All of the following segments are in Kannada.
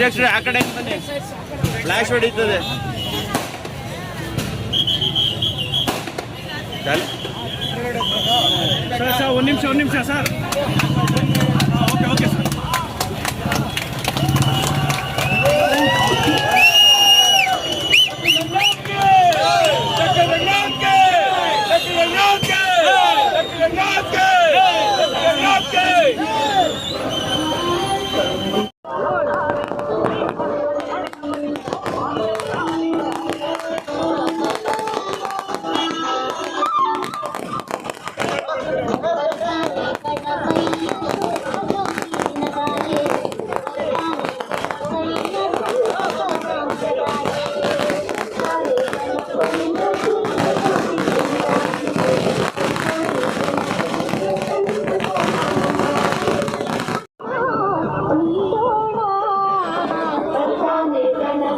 ಅಧ್ಯಕ್ಷರೇ ಆ ಕಡೆ ಬನ್ನಿ. ಫ್ಲಾಶ್ ಹೊಡೀತದೆ. ಸರ್ ಸರ್ ಒಂದು ನಿಮಿಷ ಒಂದು ನಿಮಿಷ ಸರ್.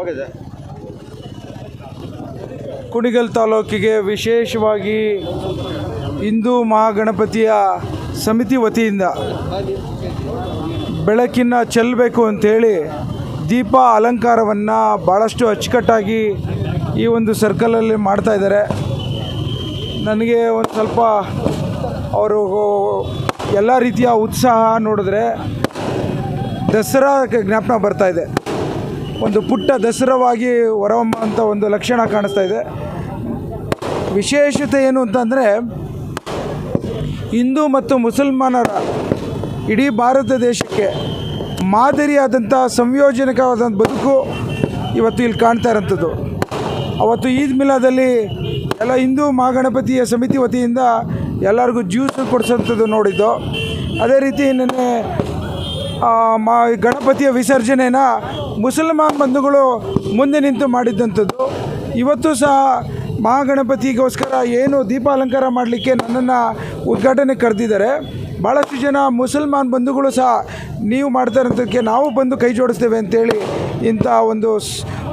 ಓಕೆ ಕುಣಿಗಲ್ ತಾಲೂಕಿಗೆ ವಿಶೇಷವಾಗಿ ಹಿಂದೂ ಮಹಾಗಣಪತಿಯ ಸಮಿತಿ ವತಿಯಿಂದ ಬೆಳಕಿನ ಚೆಲ್ಲಬೇಕು ಅಂಥೇಳಿ ದೀಪ ಅಲಂಕಾರವನ್ನು ಭಾಳಷ್ಟು ಅಚ್ಚುಕಟ್ಟಾಗಿ ಈ ಒಂದು ಸರ್ಕಲಲ್ಲಿ ಮಾಡ್ತಾ ಇದ್ದಾರೆ. ನನಗೆ ಒಂದು ಸ್ವಲ್ಪ ಅವರು ಎಲ್ಲ ರೀತಿಯ ಉತ್ಸಾಹ ನೋಡಿದ್ರೆ ದಸರಾ ಜ್ಞಾಪನ ಬರ್ತಾ ಇದೆ. ಒಂದು ಪುಟ್ಟ ದಸರವಾಗಿ ಹೊರಹೊಮ್ಮುವಂಥ ಒಂದು ಲಕ್ಷಣ ಕಾಣಿಸ್ತಾ ಇದೆ. ವಿಶೇಷತೆ ಏನು ಅಂತಂದರೆ ಹಿಂದೂ ಮತ್ತು ಮುಸಲ್ಮಾನರ ಇಡೀ ಭಾರತ ದೇಶಕ್ಕೆ ಮಾದರಿಯಾದಂಥ ಸಂಯೋಜನಕವಾದಂಥ ಬದುಕು ಇವತ್ತು ಇಲ್ಲಿ ಕಾಣ್ತಾ ಇರೋಂಥದ್ದು. ಅವತ್ತು ಈದ್ ಮಿಲಾದಲ್ಲಿ ಎಲ್ಲ ಹಿಂದೂ ಮಹಾಗಣಪತಿಯ ಸಮಿತಿ ವತಿಯಿಂದ ಎಲ್ಲರಿಗೂ ಜ್ಯೂಸ್ ಕೊಡಿಸೋಂಥದ್ದು ನೋಡಿದ್ದು. ಅದೇ ರೀತಿ ನಿನ್ನೆ ಮಾ, ಗಣಪತಿಯ ವಿಸರ್ಜನೆನ ಮುಸಲ್ಮಾನ್ ಬಂಧುಗಳು ಮುಂದೆ ನಿಂತು ಮಾಡಿದ್ದಂಥದ್ದು ಇವತ್ತು ಸಹ ಮಹಾಗಣಪತಿಗೋಸ್ಕರ ಏನು ದೀಪಾಲಂಕಾರ ಮಾಡಲಿಕ್ಕೆ ನನ್ನನ್ನು ಉದ್ಘಾಟನೆ ಕರೆದಿದ್ದಾರೆ. ಭಾಳಷ್ಟು ಜನ ಮುಸಲ್ಮಾನ್ ಬಂಧುಗಳು ಸಹ ನೀವು ಮಾಡ್ತಾ ಇರೋದಕ್ಕೆ ನಾವು ಬಂದು ಕೈ ಜೋಡಿಸ್ತೇವೆ ಅಂತೇಳಿ ಇಂಥ ಒಂದು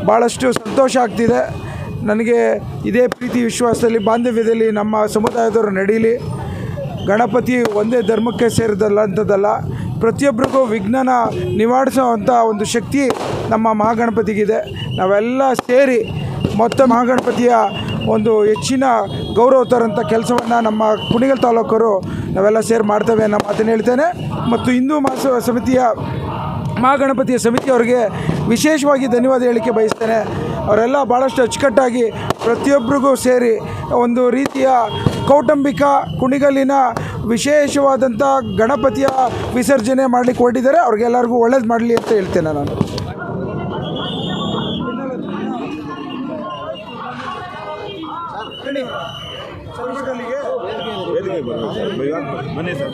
ಭಾಳಷ್ಟು ಸಂತೋಷ ಆಗ್ತಿದೆ. ನನಗೆ ಇದೇ ಪ್ರೀತಿ ವಿಶ್ವಾಸದಲ್ಲಿ, ಬಾಂಧವ್ಯದಲ್ಲಿ ನಮ್ಮ ಸಮುದಾಯದವರು ನಡೀಲಿ ಗಣಪತಿ ಒಂದೇ ಧರ್ಮಕ್ಕೆ ಸೇರಿದಲ್ಲ ಅಂಥದ್ದಲ್ಲ ಪ್ರತಿಯೊಬ್ಬರಿಗೂ ವಿಘ್ನನ ನಿವಾರಿಸೋವಂಥ ಒಂದು ಶಕ್ತಿ ನಮ್ಮ ಮಹಾಗಣಪತಿಗಿದೆ. ನಾವೆಲ್ಲ ಸೇರಿ ಮೊತ್ತ ಮಹಾಗಣಪತಿಯ ಒಂದು ಹೆಚ್ಚಿನ ಗೌರವ ತರಂಥ ಕೆಲಸವನ್ನು ನಮ್ಮ ಕುಣಿಗಲ್ ತಾಲೂಕರು ನಾವೆಲ್ಲ ಸೇರಿ ಮಾಡ್ತೇವೆ ಅನ್ನೋ ಮಾತನ್ನು ಹೇಳ್ತೇನೆ. ಮತ್ತು ಹಿಂದೂ ಮಾಸ ಸಮಿತಿಯ ಮಹಾಗಣಪತಿಯ ಸಮಿತಿಯವರಿಗೆ ವಿಶೇಷವಾಗಿ ಧನ್ಯವಾದ ಹೇಳಿಕೆ ಬಯಸ್ತೇನೆ. ಅವರೆಲ್ಲ ಭಾಳಷ್ಟು ಅಚ್ಚುಕಟ್ಟಾಗಿ ಪ್ರತಿಯೊಬ್ಬರಿಗೂ ಸೇರಿ ಒಂದು ರೀತಿಯ ಕೌಟುಂಬಿಕ ಕುಣಿಗಲಿನ ವಿಶೇಷವಾದಂಥ ಗಣಪತಿಯ ವಿಸರ್ಜನೆ ಮಾಡಲಿಕ್ಕೆ ಹೊರಟಿದ್ದಾರೆ ಅವ್ರಿಗೆಲ್ಲರಿಗೂ ಒಳ್ಳೇದು ಮಾಡಲಿ ಅಂತ ಹೇಳ್ತೇನೆ ನಾನು ಬನ್ನಿ ಸರ್